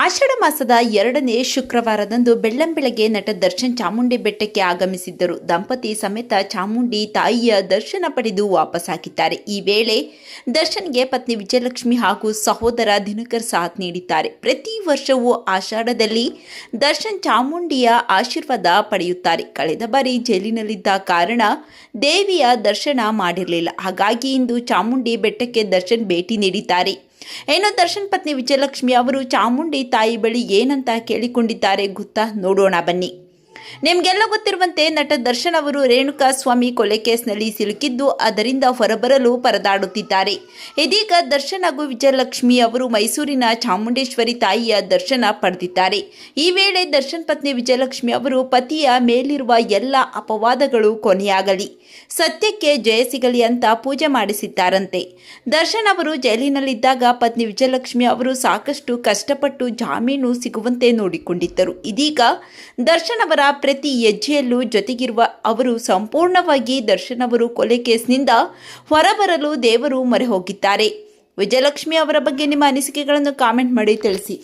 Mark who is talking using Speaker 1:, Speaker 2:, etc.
Speaker 1: ಆಷಾಢ ಮಾಸದ ಎರಡನೇ ಶುಕ್ರವಾರದಂದು ಬೆಳ್ಳಂಬೆಳಗ್ಗೆ ನಟ ದರ್ಶನ್ ಚಾಮುಂಡಿ ಬೆಟ್ಟಕ್ಕೆ ಆಗಮಿಸಿದ್ದರು. ದಂಪತಿ ಸಮೇತ ಚಾಮುಂಡಿ ತಾಯಿಯ ದರ್ಶನ ಪಡೆದು ವಾಪಸ್ಸಾಗಿದ್ದಾರೆ ಈ ವೇಳೆ ದರ್ಶನ್ಗೆ ಪತ್ನಿ ವಿಜಯಲಕ್ಷ್ಮಿ ಹಾಗೂ ಸಹೋದರ ದಿನಕರ್ ಸಾಥ್ ನೀಡಿದ್ದಾರೆ. ಪ್ರತಿ ವರ್ಷವೂ ಆಷಾಢದಲ್ಲಿ ದರ್ಶನ್ ಚಾಮುಂಡಿಯ ಆಶೀರ್ವಾದ ಪಡೆಯುತ್ತಾರೆ. ಕಳೆದ ಬಾರಿ ಜೈಲಿನಲ್ಲಿದ್ದ ಕಾರಣ ದೇವಿಯ ದರ್ಶನ ಮಾಡಿರಲಿಲ್ಲ. ಹಾಗಾಗಿ ಇಂದು ಚಾಮುಂಡಿ ಬೆಟ್ಟಕ್ಕೆ ದರ್ಶನ್ ಭೇಟಿ ನೀಡಿದ್ದಾರೆ. ಇನ್ನು ದರ್ಶನ್ ಪತ್ನಿ ವಿಜಯಲಕ್ಷ್ಮಿ ಅವರು ಚಾಮುಂಡಿ ತಾಯಿ ಬಳಿ ಏನಂತ ಕೇಳಿಕೊಂಡಿದ್ದಾರೆ ಗೊತ್ತಾ? ನೋಡೋಣ ಬನ್ನಿ. ನಿಮಗೆಲ್ಲ ಗೊತ್ತಿರುವಂತೆ ನಟ ದರ್ಶನ್ ಅವರು ರೇಣುಕಾ ಸ್ವಾಮಿ ಕೊಲೆ ಕೇಸ್ನಲ್ಲಿ ಸಿಲುಕಿದ್ದು ಅದರಿಂದ ಹೊರಬರಲು ಪರದಾಡುತ್ತಿದ್ದಾರೆ. ಇದೀಗ ದರ್ಶನ್ ಹಾಗೂ ವಿಜಯಲಕ್ಷ್ಮಿ ಅವರು ಮೈಸೂರಿನ ಚಾಮುಂಡೇಶ್ವರಿ ತಾಯಿಯ ದರ್ಶನ ಪಡೆದಿದ್ದಾರೆ. ಈ ವೇಳೆ ದರ್ಶನ್ ಪತ್ನಿ ವಿಜಯಲಕ್ಷ್ಮಿ ಅವರು ಪತಿಯ ಮೇಲಿರುವ ಎಲ್ಲ ಅಪವಾದಗಳು ಕೊನೆಯಾಗಲಿ. ಸತ್ಯಕ್ಕೆ ಜಯ ಸಿಗಲಿ ಅಂತ ಪೂಜೆ ಮಾಡಿಸಿದ್ದಾರಂತೆ. ದರ್ಶನ್ ಅವರು ಜೈಲಿನಲ್ಲಿದ್ದಾಗ ಪತ್ನಿ ವಿಜಯಲಕ್ಷ್ಮಿ ಅವರು ಸಾಕಷ್ಟು ಕಷ್ಟಪಟ್ಟು ಜಾಮೀನು ಸಿಗುವಂತೆ ನೋಡಿಕೊಂಡಿದ್ದರು. ಇದೀಗ ದರ್ಶನ್ ಅವರ ಪ್ರತಿ ಹೆಜ್ಜೆಯಲ್ಲೂ ಜೊತೆಗಿರುವ ಅವರು ಸಂಪೂರ್ಣವಾಗಿ ದರ್ಶನ್ ಅವರು ಕೊಲೆ ಕೇಸ್ನಿಂದ ಹೊರಬರಲು ದೇವರು ಮೊರೆ ಹೋಗಿದ್ದಾರೆ ವಿಜಯಲಕ್ಷ್ಮಿ ಅವರ ಬಗ್ಗೆ ನಿಮ್ಮ ಅನಿಸಿಕೆಗಳನ್ನು ಕಾಮೆಂಟ್ ಮಾಡಿ ತಿಳಿಸಿ.